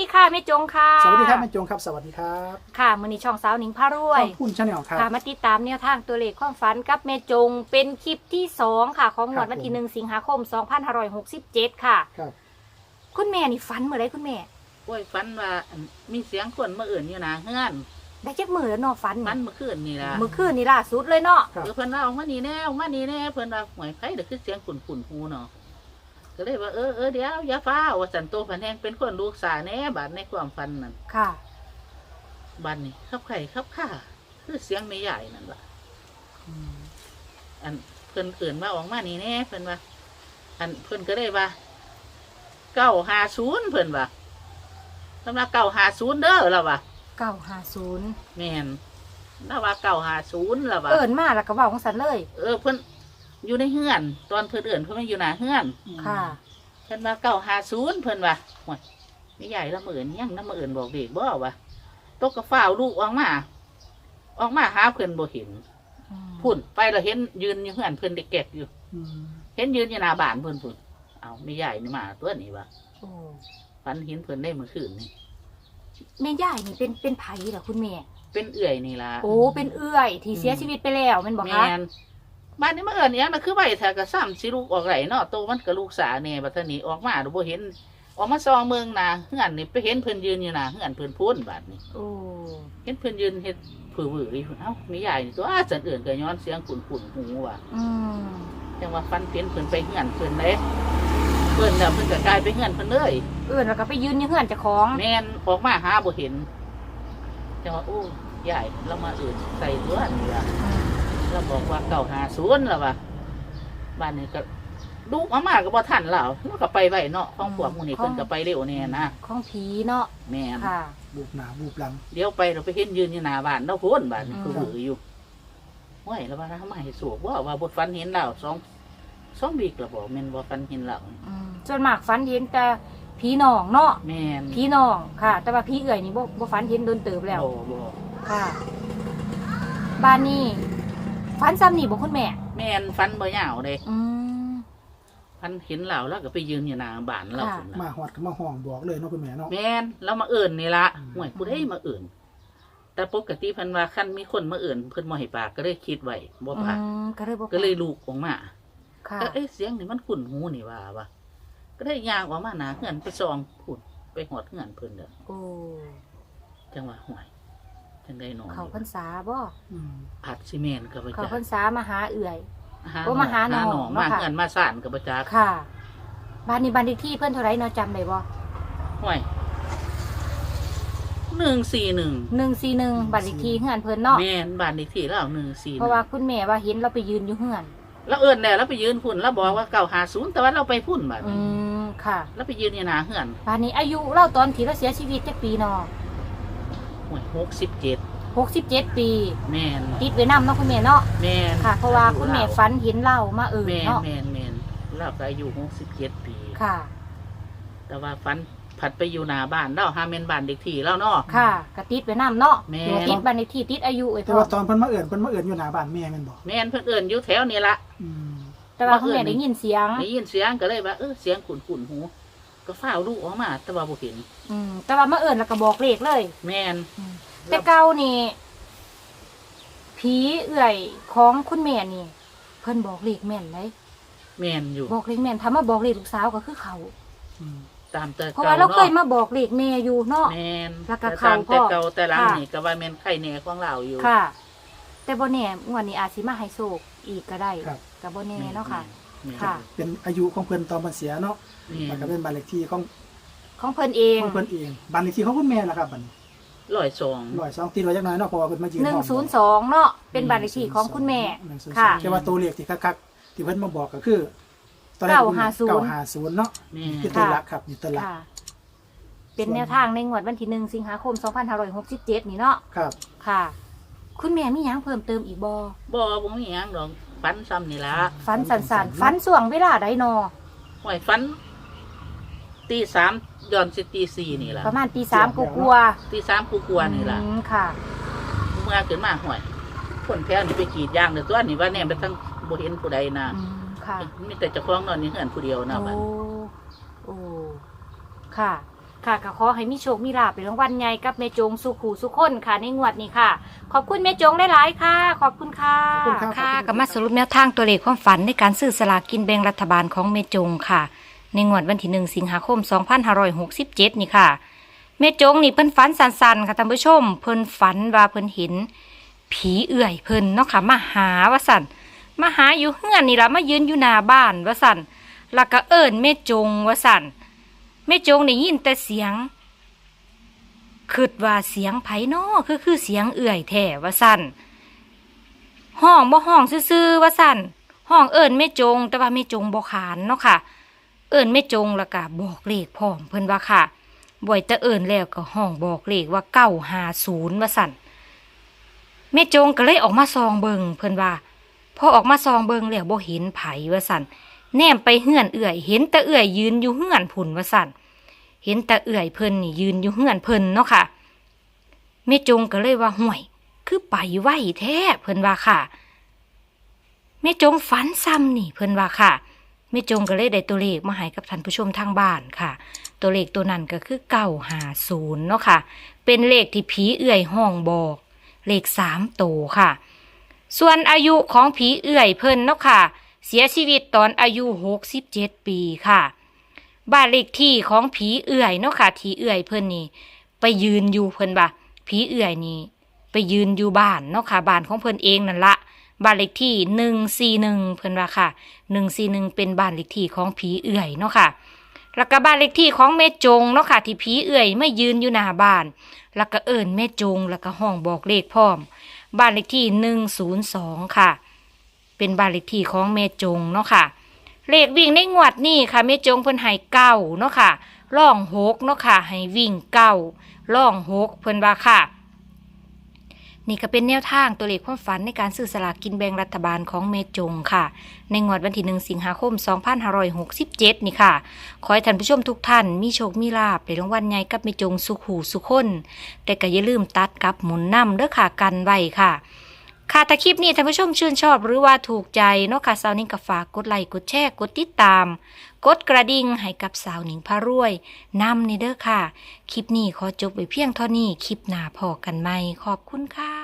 ดีค่ะแม่จงค่ะสวัสดีครับแม่จงครับ สวัสดีครับค่ะมือนี้ช่องสาวหนิงพารวยช่องพุ่นชาแนลครับค่ะมาติดตามแนวทางตัวเลขความฝันกับแม่จงเป็นคลิปที่สองค่ะ ของงวดวันที่หนึ่งสิงหาคม2567ค่ะครับคุณแม่นี่ฝันเมื่อไรคุณแม่โอ้ยฝันว่าอันมีเสียงคนมาเอื่นอยู่นะเฮือนได้จักมือแล้วเนาะฝันฝันเมื่อคืนนี่ล่ะเมื่อคืนนี่ล่าสุดเลยเนาะครับเดี๋ยวเพิ่นว่าเอามานี่แน่เอามานี่แน่เพิ่นว่าหวยไผเดี๋ยวคือเสียงขุ่นขุ่นๆหูเนาะ ก็เลยว่าเออเออเดี๋ยวอย่าฟ้าวว่าสันโตพันแหงเป็นคนลูกสาแน่บาดในความฝันนั่นค่ะ บัดนี้ขับไข่ขับข่าคือเสียงไม่ใหญ่นั่นล่ะอืมอันเพิ่นเอื่นมาออกมานี่แน่เพิ่นว่า อันเพิ่นก็เลยว่าเก้าหาศูนย์เพิ่นว่าสำหรับเก้าหาศูนย์เด้อแล้วว่า950แม่นแล้วว่าเก้าหาศูนย์แล้วว่า เอิ้นมาแล้วก็เว้าของสันเลย เออเพิ่น อยู่ในเฮือน ตอนเพิ่นเอื่นเพิ่นมาอยู่หน้าเฮือนค่ะ เพิ่นว่าเก้าหาศูนย์เพิ่นว่าโอ้ยไม่ใหญ่ละมื่นยังน้ำมื่นบอกเด็กบ่ว่าตกกระฝ้าวลูกออกมา ออกมาหาเพิ่นบ่เห็นอืมพุ่นไปเราเห็นยืนอยู่เฮือนเพิ่นเด็กแกกอยู่อืมเห็นยืนอยู่หน้าบ้านเพิ่นพุ่นเอาไม่ใหญ่นี่มาตัวนี้ว่าโอ้ฝันเห็นเพิ่นได้เมื่อคืนนี่แม่ย่ายนี่เป็นเป็นไผเหรอคุณแม่ เป็นเอื่อยนี่ล่ะ โอ้ เป็นเอื้อย ที่เสียชีวิตไปแล้วแม่นบ่แมคะน บ้านนี้มาเอิญเนี่ยนะคือใบแถกระซ้ำสิลูกออกไหลเนาะโตมันกับลูกสาเนี่ยบัดเทอนี้ออกมาดูบ่เห็น ออกมาซองเมืองนาเฮือนนี่ไปเห็นเพิ่นยืนอยู่นาเฮือนเพิ่นพูนบาดนี้โอ้เห็นเพิ่นยืนเฮ็ดผือวืออยู่เอ้ามีใหญ่นี่ตัวอาจันเอื่นก็ย้อนเสียงขุ่นขุ่นๆหูว่าอืมจังว่าฟันเพิ่นเพิ่นไปเฮือนเพิ่นเด้เพิ่นน่ะเพิ่นก็กลายไปเฮือนเพิ่นเลยเอื้อนแล้วก็ไปยืนอยู่เฮือนเจ้าของแม่นออกมาหาบ่เห็นจังว่าโอ้ใหญ่เรามาเอื่นใส่ตัวนี่ว่า เราบอกว่าเก่าหาศูนย์แล้วว่าบ้านนี้ก็ลูกมามาก็บ่ทันแล้วแล้วก็ไปไว้เนาะของพวกหมูนี่เพิ่นก็ไปเร็วแน่นะของผีเนาะแม่นค่ะ บูบหนาบูบหลัง เดี๋ยวไปเราไปเห็นยืนอยู่หน้าบ้านเราโพ้นบ้านนี่อืมคือหืออยู่ห้วยแล้วว่าทำไมให้สวกว่าว่าบ่ฟันเห็นเราสองสองบีกแล้วบอกแม่นบ่ฟันเห็นเราอืมส่วนมากฝันเห็นแต่ผีหนองเนาะแม่นผีหนองค่ะ แต่ว่าผีเอื่อยนี่บ่บ่ฝันเห็นโดนเติบแล้ว บ่บ่ค่ะ บ้านนี้ ฝันซ้ำนี่บ่คุณแม่ แม่นฟันบ่ยาวเด้อืม ฟันเห็นเราแล้วก็ไปยืนอยู่หน้าบ้านเราค่ะ พุ่นมาน่ะหอดกับมาห้องบอกเลยเนาะคุณแม่เนาะ แม่นเรามาเอิ่นนี่ละอืม ห่วยผู้ใดมาเอิ่นแต่ปกติเพันว่าคันมีคนมาเอิ่นเพิ่นบ่ให้ปากก็เลยคิดไว้บ่อืปากมก็เลยบ่ก็เลยลูกออกมาค่ะก็เอ้ยเสียงนี่มันคุ้นหูนี่ว่าว่ะก็ได้ย่างออกมาหนาเฮือนไปซองพูดไปหอดเฮือนเพิ่นเด้อโอ้จังว่าห่วย จังได้นอนเขาพรรษาบ่อืมผัดซีเมนต์กับประเขาจักพรรษามาหาเอื่อยหาโอ้มาหาหนองหนองเนาะมาค่ะเฮือนมาซ่านกับประจักค่ะบ้านนี้บ้านเลขที่เพิ่นเท่าไหร่เนาะจำได้บ่ห่วย141 141บ้านเลขที่เฮือนเพิ่นเนาะแม่นบ้านเลขที่แล้ว141เพราะว่าคุณแม่ว่าเห็นเราไปยืนอยู่เฮือนแล้วเอิ้นแล้วเราไปยืนพุ่นแล้วบอกว่า950แต่ว่าเราไปพุ่นบัดอืนี้มค่ะ แล้วไปยืนอยู่หน้าเฮือนบ้านนี้อายุเราตอนที่เราเสียชีวิตจักปีเนาะ ห่วย67 67 ปี แม่นติดไว้นำเนาะคุณแม่เนาะแม่นค่ะ เพราะว่าคุณแม่ฝันเห็นเรามาเออแม่นเนาะแม่นแม่นเราก็อายุ67ปี ค่ะ แต่ว่าฝันผัดไปอยู่หน้าบ้านเราหาแม่นบ้านเด็กที่แล้วเนาะ ค่ะกระติดไว้นำเนาะแม่อยู่ติดบ้านเลขที่ติดอายุไอ้แต่พ่อว่าตอนเพิ่นมาเอื่นเพิ่นมาเอื่นอยู่หน้าบ้านแม่แม่นบอกแม่นเพิ่นเอิ้นอยู่แถวนี้ละ อืมแต่ว่าคุณแม่ได้ยินเสียง ได้ยินเสียงก็เลยว่าเออเสียงขุ่นๆหู ก็ฟ้าวลูกออกมา แต่ว่าบ่เห็น อืมแต่ว่ามาเอิญแล้วก็บอกเลขเลย แม่น แต่เก่านี่ผีเอื่อยของคุณแม่นี่ เพิ่นบอกเลขแม่นเลยแม่นอยู่บอกเลขแม่นถ้ามาบอกเลขลูกสาวก็คือเขา อืมตามแต่เพราะเก่าว่าเราเนาะเคยมาบอกเลขแม่อยู่เนาะ แม่นแล้วก็แต่เข้าตามแต่พ่อเก่าแต่หลังค่ะ นี่ก็ว่าแม่นไข่แหน่ของเราอยู่ค่ะ แต่บ่แน่งวดนี้อาจสิมาให้โชคอีกก็ได้ครับ ก็บ่แน่เนาะค่ะ แม่น ค่ะ เป็นอายุของเพิ่นตอนเพิ่นเสียเนาะแม่แล้วก็นเป็นบ้านเลขที่ของของเพิ่นเองของเพิ่นเองบ้านเลขที่ของคุณแม่ล่ะครับบัดนี้ร้อยสองร้อยสองตีร้อยจักหน่อยเนาะเพราะว่าเพิ่นมายืนห้องบอก102เนาะเป็นบ้านเลขที่ของคุณแม่หนึ่งศูนย์ค่ะสองแต่ว่าตัวเลขที่คักๆที่เพิ่นมาบอกก็คือตอนแรกเก้าห้าศูนย์เก้าห้าศูนย์เนาะแม่คือตัวหลักครับนี่ตัวหลักค่ะเป็นแนวทางในงวดวันที่หนึ่งสิงหาคม 2567 นี่เนาะครับ ค่ะ คุณแม่มีหยังเพิ่มเติมอีกบ่บ่บ่มีหยังดอก ฝันซ้ำนี่ล่ะฟันสันสันๆฟันส่วงเวลาใดนอห่วยฝันตีสามย้อนสิตีสี่นี่ล่ะประมาณตีสามกูกลัวตีสามกูกลัวนี่ล่ะอืมค่ะ เมื่อขึ้นมาห่วยคนแถวนี่ไปกรีดยางเลยตัวนี่ว่าแน่ไปทั้งบ่เห็นผู้ใดนะอืมค่ะมีแต่เจ้าของนอนนี่เหือนผู้เดียวนะบัดโอ้โอ้ค่ะ ค่ะก็ขอให้มีโชคมีลาภเป็นรางวัลใหญ่กับแม่จงสุขูสุขคนค่ะ ในงวดนี้ค่ะ ขอบคุณแม่จงหลายๆค่ะ ขอบคุณค่ะ ขอบคุณครับ ค่ะขอบคุณครับก็มาสรุปแนวทางตัวเลขความฝันในการซื้อสลากกินแบ่งรัฐบาลของแม่จงค่ะ ในงวดวันที่หนึ่งสิงหาคม 2567 นี่ค่ะแม่จงนี่เพิ่นฝันสันๆค่ะท่านผู้ชม เพิ่นฝันว่าเพิ่นเห็น ผีเอื่อยเพิ่นเนาะค่ะมาหาว่าสั่นมาหาอยู่เฮือนนี่ละมายืนอยู่หน้าบ้านว่าสั่นแล้วก็เอิ้นแม่จงว่าสั่นแม่จงได้ยินแต่เสียงคิดว่าเสียงไผนอคือคือเสียงเอื่อยแท้ว่าสั่นห้องบ่ห้องซื่อๆว่าสั่นห้องเอิ้นแม่จง แต่ว่าแม่จงบ่ขานเนาะค่ะ เอิ้นแม่จงแล้วก็บอกเลขพร้อมเพิ่นว่าค่ะบ่อยแต่เอิ้นแล้วก็ห้องบอกเลขว่า950ว่าสั่นแม่จงก็เลยออกมาซองเบิงเพิ่นว่าพอออกมาซองเบิงแล้วบ่เห็นไผว่าสั่นแนมไปเฮือนเอื่อย เห็นแต่เอื่อยยืนอยู่เฮือนผุนว่าสั่น เห็นต่เอื่อยเพิ่นนี่ยืนอยู่เฮือนเพิ่นเนาะค่ะแม่จงก็เลยว่าห่วย คือไปไหวแท้เพิ่นว่าค่ะแม่จงฝันซ้ำนี่เพิ่นว่าค่ะแม่จงก็เลยได้ตัวเลขมาให้กับท่านผู้ชมทางบ้านค่ะ ตัวเลขตัวนั้นก็คือเก้าหาศูนย์เนาะค่ะ เป็นเลขที่ผีเอื่อยห้องบอก เลขสามโตค่ะ ส่วนอายุของผีเอื่อยเพิ่นเนาะค่ะ เสียชีวิตตอนอายุหกสิบเจ็ดปีค่ะ บ้านเลขที่ของผีเอื่อยเนาะค่ะที่เอื่อยเพิ่นนี่ไปยืนอยู่เพิ่นบ่าผีเอื่อยนี่ไปยืนอยู่บ้านเนาะค่ะบ้านของเพิ่นเองนั่นละบ้านเลขที่หนึ่งสี่หนึ่งเพิ่นว่าค่ะหนึ่งสี่หนึ่งเป็นบ้านเลขที่ของผีเอื่อยเนาะค่ะแล้วก็บ้านเลขที่ของแม่จงเนาะค่ะที่ผีเอื่อยไม่ยืนอยู่หน้าบ้าน แล้วก็เอิญแม่จง แล้วก็ห้องบอกเลขพร้อม บ้านเลขที่หนึ่งศูนย์สองค่ะ เป็นบ้านเลขที่ของแม่จงเนาะค่ะ เลขวิ่งในงวดนี่ค่ะแม่จงเพิ่นให้เก้าเนาะค่ะล่องหกเนาะค่ะให้วิ่งเก้าล่องหกเพิ่นว่าค่ะ นี่ก็เป็นแนวทางตัวเลขความฝันในการซื้อสลากกินแบ่งรัฐบาลของเมจงค่ะ ในงวดวันที่หนึ่งสิงหาคม 2567 นี่ค่ะ ขอให้ท่านผู้ชมทุกท่าน มีโชคมีลาบในรางวัลใหญ่กับเมจงสุขหูสุขคน แต่ก็อย่าลืมตัดกับหมุนน้ำเด้อค่ะกันไว้ค่ะ ค่ะถ้าคลิปนี้ท่านผู้ชมชื่นชอบหรือว่าถูกใจเนาะค่ะสาวนิ่งก็ฝากกดไลค์กดแชร์กดติดตาม กดกระดิ่งให้กับสาวหนิงพารวยนำนี่เด้อค่ะ คลิปนี้ขอจบไว้เพียงเท่านี้คลิปหน้าพอกันไหมขอบคุณค่ะ